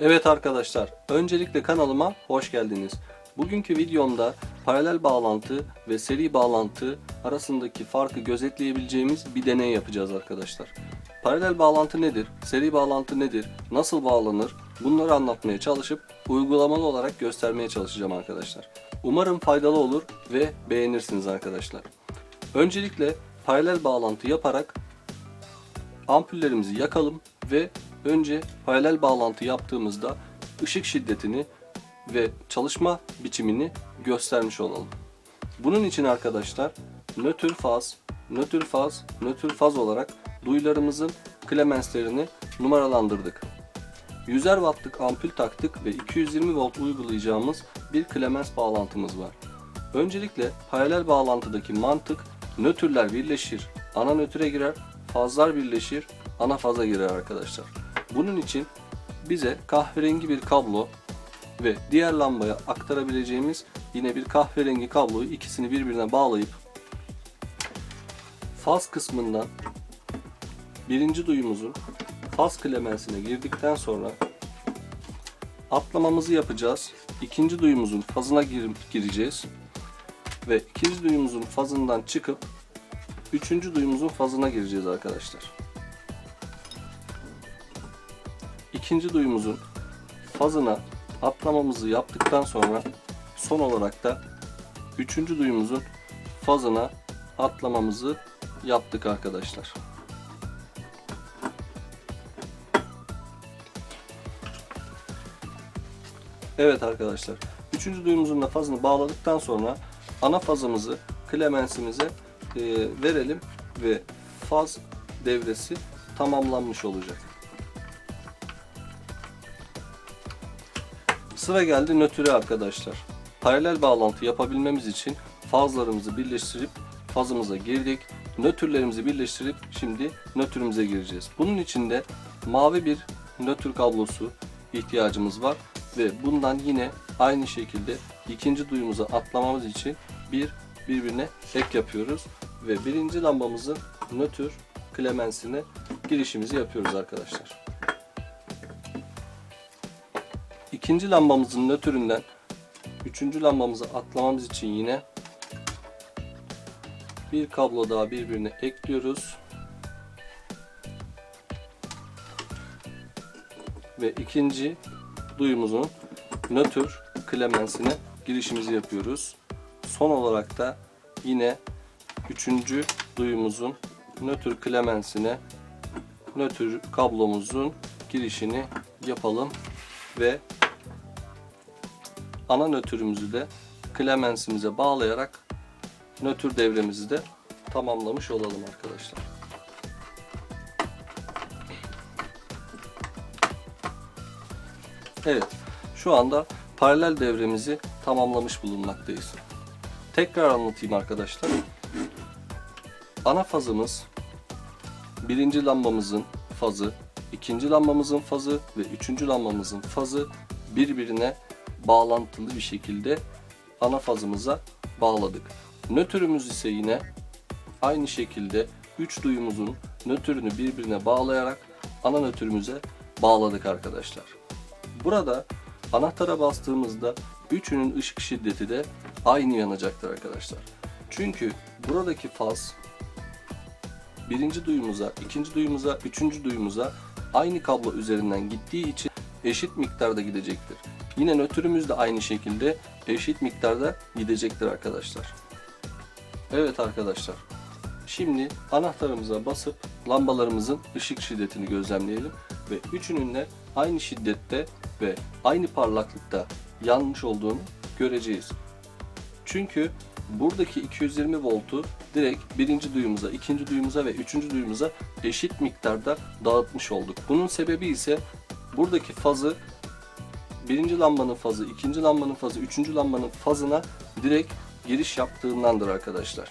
Evet arkadaşlar, öncelikle kanalıma hoş geldiniz. Bugünkü videomda paralel bağlantı ve seri bağlantı arasındaki farkı gözetleyebileceğimiz bir deney yapacağız arkadaşlar. Paralel bağlantı nedir? Seri bağlantı nedir? Nasıl bağlanır? Bunları anlatmaya çalışıp uygulamalı olarak göstermeye çalışacağım arkadaşlar. Umarım faydalı olur ve beğenirsiniz arkadaşlar. Öncelikle paralel bağlantı yaparak ampullerimizi yakalım ve önce paralel bağlantı yaptığımızda ışık şiddetini ve çalışma biçimini göstermiş olalım. Bunun için arkadaşlar nötr faz, nötr faz, nötr faz olarak duyularımızın klemenslerini numaralandırdık. 100'er wattlık ampul taktık ve 220 volt uygulayacağımız bir klemens bağlantımız var. Öncelikle paralel bağlantıdaki mantık nötrler birleşir, ana nötre girer, fazlar birleşir, ana faza girer arkadaşlar. Bunun için bize kahverengi bir kablo ve diğer lambaya aktarabileceğimiz yine bir kahverengi kabloyu ikisini birbirine bağlayıp faz kısmından birinci duyumuzun faz klemensine girdikten sonra atlamamızı yapacağız. İkinci duyumuzun fazına gir- gireceğiz ve ikinci duyumuzun fazından çıkıp üçüncü duyumuzun fazına gireceğiz arkadaşlar. İkinci duyumuzun fazına atlamamızı yaptıktan sonra son olarak da üçüncü duyumuzun fazına atlamamızı yaptık arkadaşlar. Evet arkadaşlar. Üçüncü duyumuzun da fazını bağladıktan sonra ana fazımızı klemensimize e, verelim ve faz devresi tamamlanmış olacak. Sıra geldi nötre arkadaşlar. Paralel bağlantı yapabilmemiz için fazlarımızı birleştirip fazımıza girdik. Nötrlerimizi birleştirip şimdi nötrümüze gireceğiz. Bunun için de mavi bir nötr kablosu ihtiyacımız var ve bundan yine aynı şekilde ikinci duyumuza atlamamız için bir birbirine ek yapıyoruz ve birinci lambamızın nötr klemensine girişimizi yapıyoruz arkadaşlar. İkinci lambamızın nötründen üçüncü lambamıza atlamamız için yine bir kablo daha birbirine ekliyoruz. Ve ikinci duyumuzun nötr klemensine girişimizi yapıyoruz. Son olarak da yine üçüncü duyumuzun nötr klemensine nötr kablomuzun girişini yapalım ve ana nötrümüzü de klemensimize bağlayarak nötr devremizi de tamamlamış olalım arkadaşlar. Evet, şu anda paralel devremizi tamamlamış bulunmaktayız. Tekrar anlatayım arkadaşlar. Ana fazımız birinci lambamızın fazı, ikinci lambamızın fazı ve üçüncü lambamızın fazı birbirine bağlantılı bir şekilde ana fazımıza bağladık. Nötrümüz ise yine aynı şekilde 3 duyumuzun nötrünü birbirine bağlayarak ana nötrümüze bağladık arkadaşlar. Burada anahtara bastığımızda üçünün ışık şiddeti de aynı yanacaktır arkadaşlar. Çünkü buradaki faz birinci duyumuza, ikinci duyumuza, üçüncü duyumuza aynı kablo üzerinden gittiği için eşit miktarda gidecektir. Yine nötrümüz de aynı şekilde eşit miktarda gidecektir arkadaşlar. Evet arkadaşlar. Şimdi anahtarımıza basıp lambalarımızın ışık şiddetini gözlemleyelim ve üçünün de aynı şiddette ve aynı parlaklıkta yanmış olduğunu göreceğiz. Çünkü buradaki 220 voltu direkt birinci duyumuza, ikinci duyumuza ve üçüncü duyumuza eşit miktarda dağıtmış olduk. Bunun sebebi ise buradaki fazı birinci lambanın fazı, ikinci lambanın fazı, üçüncü lambanın fazına direkt giriş yaptığındandır arkadaşlar.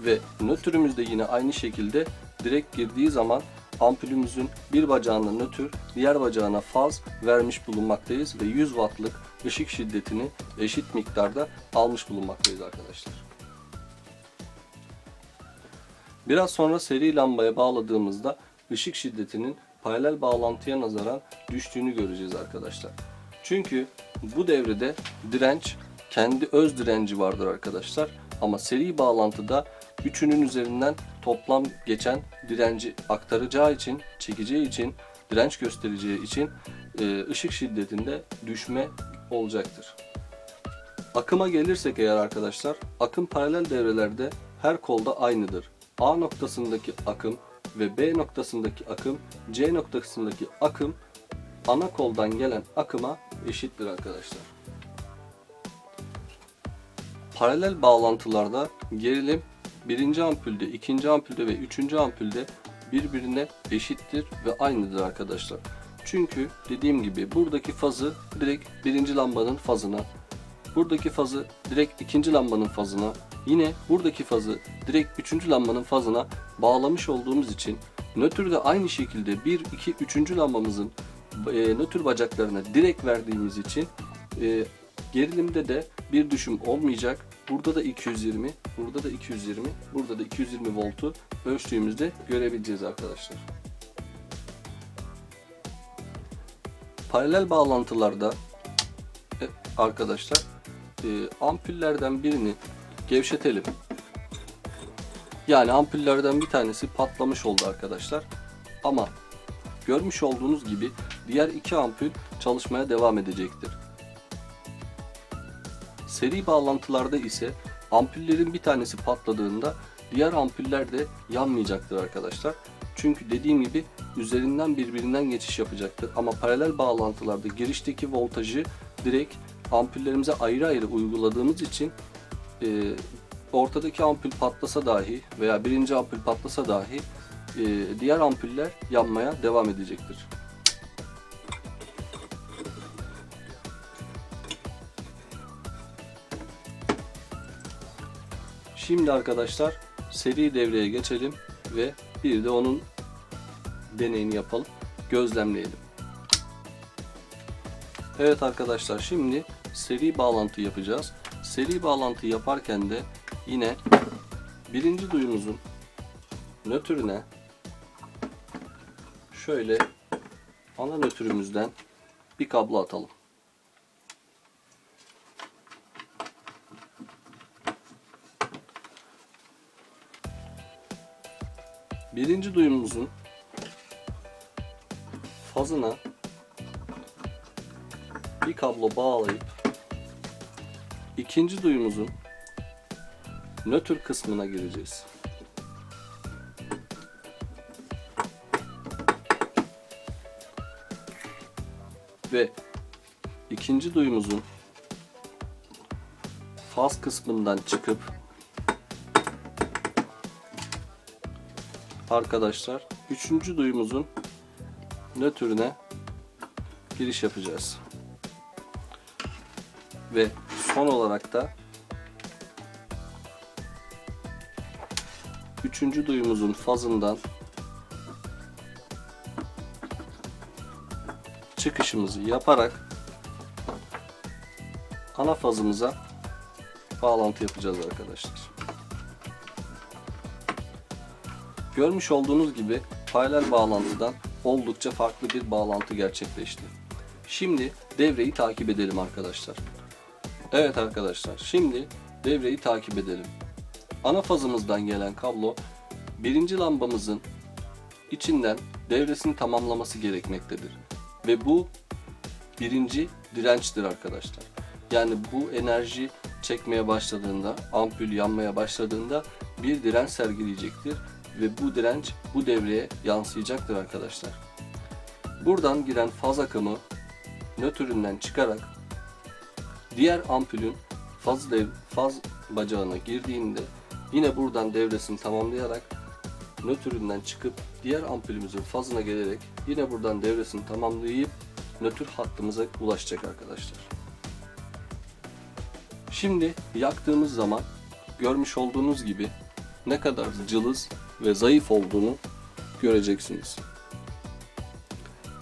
Ve nötrümüz de yine aynı şekilde direkt girdiği zaman ampulümüzün bir bacağına nötr, diğer bacağına faz vermiş bulunmaktayız ve 100 wattlık ışık şiddetini eşit miktarda almış bulunmaktayız arkadaşlar. Biraz sonra seri lambaya bağladığımızda ışık şiddetinin paralel bağlantıya nazaran düştüğünü göreceğiz arkadaşlar. Çünkü bu devrede direnç kendi öz direnci vardır arkadaşlar. Ama seri bağlantıda üçünün üzerinden toplam geçen direnci aktaracağı için, çekeceği için, direnç göstereceği için e, ışık şiddetinde düşme olacaktır. Akıma gelirsek eğer arkadaşlar, akım paralel devrelerde her kolda aynıdır. A noktasındaki akım ve B noktasındaki akım, C noktasındaki akım ana koldan gelen akıma eşittir arkadaşlar. Paralel bağlantılarda gerilim birinci ampulde, ikinci ampulde ve üçüncü ampulde birbirine eşittir ve aynıdır arkadaşlar. Çünkü dediğim gibi buradaki fazı direkt birinci lambanın fazına, buradaki fazı direkt ikinci lambanın fazına, yine buradaki fazı direkt üçüncü lambanın fazına bağlamış olduğumuz için nötrde aynı şekilde 1, 2, 3. lambamızın e, nötr bacaklarına direkt verdiğimiz için e, gerilimde de bir düşüm olmayacak. Burada da 220, burada da 220, burada da 220 voltu ölçtüğümüzde görebileceğiz arkadaşlar. Paralel bağlantılarda e, arkadaşlar e, ampullerden birini gevşetelim. Yani ampullerden bir tanesi patlamış oldu arkadaşlar. Ama görmüş olduğunuz gibi diğer iki ampul çalışmaya devam edecektir. Seri bağlantılarda ise ampullerin bir tanesi patladığında diğer ampuller de yanmayacaktır arkadaşlar. Çünkü dediğim gibi üzerinden birbirinden geçiş yapacaktır. Ama paralel bağlantılarda girişteki voltajı direkt ampullerimize ayrı ayrı uyguladığımız için e, ortadaki ampul patlasa dahi veya birinci ampul patlasa dahi e, diğer ampuller yanmaya devam edecektir. Şimdi arkadaşlar seri devreye geçelim ve bir de onun deneyini yapalım, gözlemleyelim. Evet arkadaşlar şimdi seri bağlantı yapacağız. Seri bağlantı yaparken de yine birinci duyumuzun nötrüne şöyle ana nötrümüzden bir kablo atalım. Birinci duyumumuzun fazına bir kablo bağlayıp ikinci duyumuzun nötr kısmına gireceğiz. Ve ikinci duyumuzun faz kısmından çıkıp arkadaşlar üçüncü duyumuzun nötrüne giriş yapacağız. Ve son olarak da üçüncü duyumuzun fazından çıkışımızı yaparak ana fazımıza bağlantı yapacağız arkadaşlar. Görmüş olduğunuz gibi paralel bağlantıdan oldukça farklı bir bağlantı gerçekleşti. Şimdi devreyi takip edelim arkadaşlar. Evet arkadaşlar şimdi devreyi takip edelim. Ana fazımızdan gelen kablo birinci lambamızın içinden devresini tamamlaması gerekmektedir. Ve bu birinci dirençtir arkadaşlar. Yani bu enerji çekmeye başladığında, ampul yanmaya başladığında bir direnç sergileyecektir ve bu direnç bu devreye yansıyacaktır arkadaşlar. Buradan giren faz akımı nötründen çıkarak diğer ampulün faz, dev, faz bacağına girdiğinde yine buradan devresini tamamlayarak nötründen çıkıp diğer ampulümüzün fazına gelerek yine buradan devresini tamamlayıp nötr hattımıza ulaşacak arkadaşlar. Şimdi yaktığımız zaman görmüş olduğunuz gibi ne kadar cılız ve zayıf olduğunu göreceksiniz.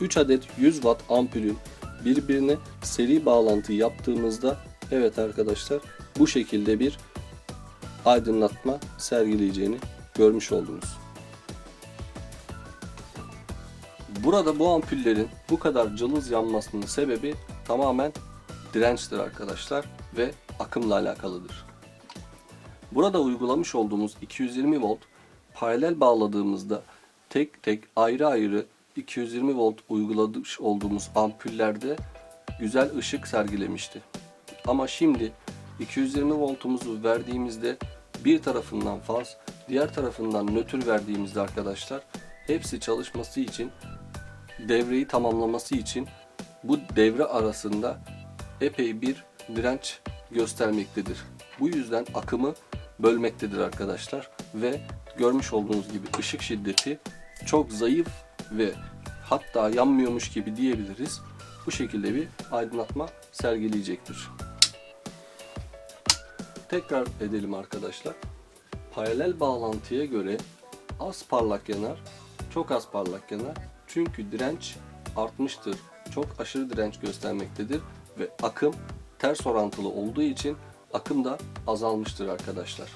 3 adet 100 watt ampulün birbirine seri bağlantı yaptığımızda evet arkadaşlar bu şekilde bir aydınlatma sergileyeceğini görmüş oldunuz. Burada bu ampullerin bu kadar cılız yanmasının sebebi tamamen dirençtir arkadaşlar ve akımla alakalıdır. Burada uygulamış olduğumuz 220 volt paralel bağladığımızda tek tek ayrı ayrı 220 volt uygulamış olduğumuz ampullerde güzel ışık sergilemişti. Ama şimdi 220 voltumuzu verdiğimizde bir tarafından faz, diğer tarafından nötr verdiğimizde arkadaşlar hepsi çalışması için devreyi tamamlaması için bu devre arasında epey bir direnç göstermektedir. Bu yüzden akımı bölmektedir arkadaşlar ve görmüş olduğunuz gibi ışık şiddeti çok zayıf ve hatta yanmıyormuş gibi diyebiliriz. Bu şekilde bir aydınlatma sergileyecektir. Tekrar edelim arkadaşlar. Paralel bağlantıya göre az parlak yanar, çok az parlak yanar. Çünkü direnç artmıştır. Çok aşırı direnç göstermektedir ve akım ters orantılı olduğu için akım da azalmıştır arkadaşlar.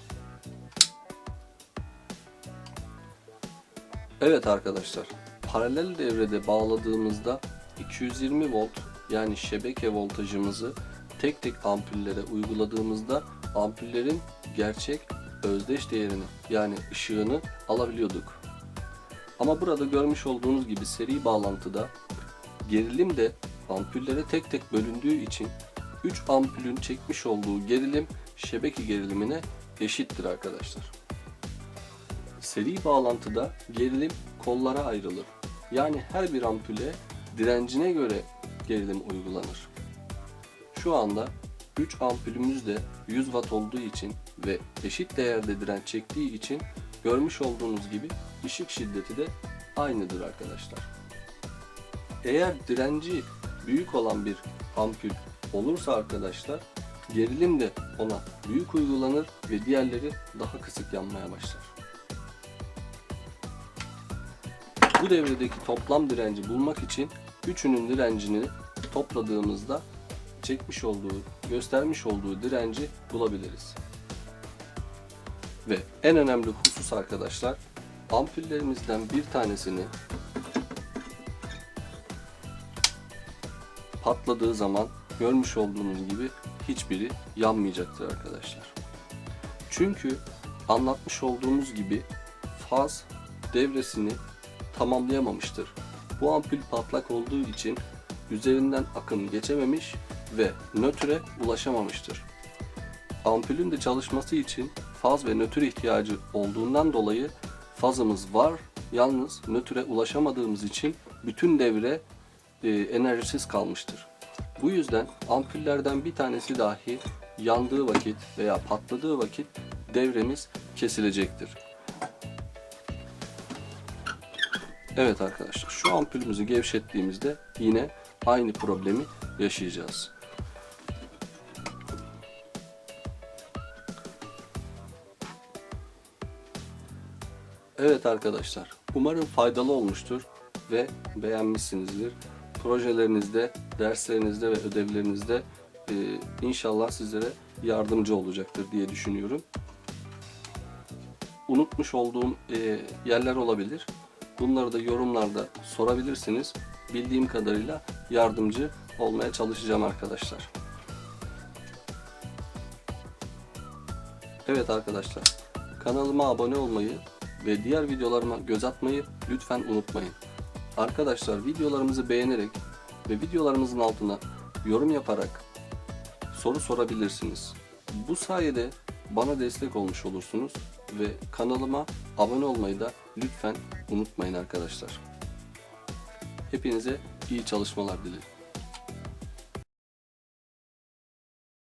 Evet arkadaşlar, paralel devrede bağladığımızda 220 volt yani şebeke voltajımızı tek tek ampullere uyguladığımızda ampullerin gerçek özdeş değerini yani ışığını alabiliyorduk. Ama burada görmüş olduğunuz gibi seri bağlantıda gerilim de ampullere tek tek bölündüğü için 3 ampulün çekmiş olduğu gerilim şebeke gerilimine eşittir arkadaşlar. Seri bağlantıda gerilim kollara ayrılır. Yani her bir ampule direncine göre gerilim uygulanır. Şu anda 3 ampulümüz de 100 watt olduğu için ve eşit değerde direnç çektiği için görmüş olduğunuz gibi ışık şiddeti de aynıdır arkadaşlar. Eğer direnci büyük olan bir ampul olursa arkadaşlar gerilim de ona büyük uygulanır ve diğerleri daha kısık yanmaya başlar. Bu devredeki toplam direnci bulmak için üçünün direncini topladığımızda çekmiş olduğu, göstermiş olduğu direnci bulabiliriz. Ve en önemli husus arkadaşlar, ampullerimizden bir tanesini patladığı zaman görmüş olduğunuz gibi hiçbiri yanmayacaktır arkadaşlar. Çünkü anlatmış olduğumuz gibi faz devresini tamamlayamamıştır. Bu ampul patlak olduğu için üzerinden akım geçememiş ve nötre ulaşamamıştır. Ampulün de çalışması için faz ve nötr ihtiyacı olduğundan dolayı fazımız var. Yalnız nötre ulaşamadığımız için bütün devre e, enerjisiz kalmıştır. Bu yüzden ampullerden bir tanesi dahi yandığı vakit veya patladığı vakit devremiz kesilecektir. Evet arkadaşlar şu ampulümüzü gevşettiğimizde yine aynı problemi yaşayacağız. Evet arkadaşlar umarım faydalı olmuştur ve beğenmişsinizdir. Projelerinizde, derslerinizde ve ödevlerinizde e, inşallah sizlere yardımcı olacaktır diye düşünüyorum. Unutmuş olduğum e, yerler olabilir. Bunları da yorumlarda sorabilirsiniz. Bildiğim kadarıyla yardımcı olmaya çalışacağım arkadaşlar. Evet arkadaşlar, kanalıma abone olmayı ve diğer videolarıma göz atmayı lütfen unutmayın. Arkadaşlar videolarımızı beğenerek ve videolarımızın altına yorum yaparak soru sorabilirsiniz. Bu sayede bana destek olmuş olursunuz ve kanalıma abone olmayı da lütfen unutmayın arkadaşlar. Hepinize iyi çalışmalar dilerim.